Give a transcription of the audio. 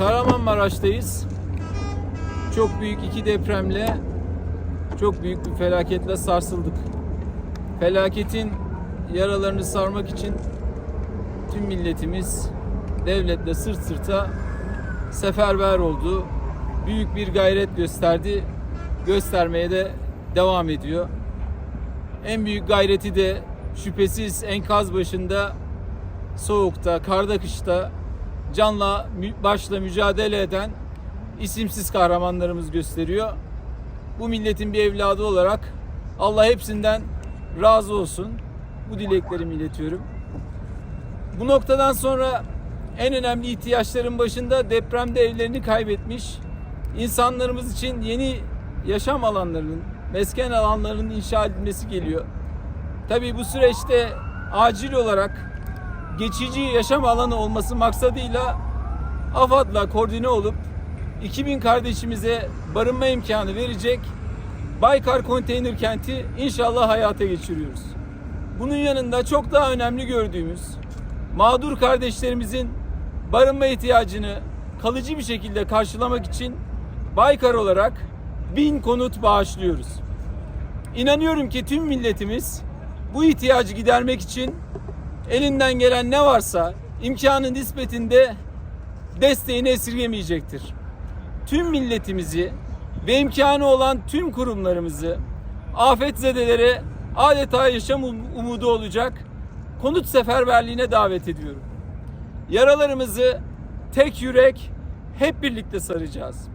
Kahramanmaraş'tayız. Çok büyük iki depremle, çok büyük bir felaketle sarsıldık. Felaketin yaralarını sarmak için tüm milletimiz devletle sırt sırta seferber oldu. Büyük bir gayret gösterdi. Göstermeye de devam ediyor. En büyük gayreti de şüphesiz enkaz başında soğukta, karda kışta canla başla mücadele eden isimsiz kahramanlarımız gösteriyor. Bu milletin bir evladı olarak Allah hepsinden razı olsun. Bu dileklerimi iletiyorum. Bu noktadan sonra en önemli ihtiyaçların başında depremde evlerini kaybetmiş insanlarımız için yeni yaşam alanlarının, mesken alanlarının inşa edilmesi geliyor. Tabii bu süreçte acil olarak geçici yaşam alanı olması maksadıyla AFAD'la koordine olup 2000 kardeşimize barınma imkanı verecek Baykar Konteyner Kenti inşallah hayata geçiriyoruz. Bunun yanında çok daha önemli gördüğümüz mağdur kardeşlerimizin barınma ihtiyacını kalıcı bir şekilde karşılamak için Baykar olarak bin konut bağışlıyoruz. İnanıyorum ki tüm milletimiz bu ihtiyacı gidermek için elinden gelen ne varsa imkanın nispetinde desteğini esirgemeyecektir. Tüm milletimizi ve imkanı olan tüm kurumlarımızı afetzedelere adeta yaşam um- umudu olacak konut seferberliğine davet ediyorum. Yaralarımızı tek yürek hep birlikte saracağız.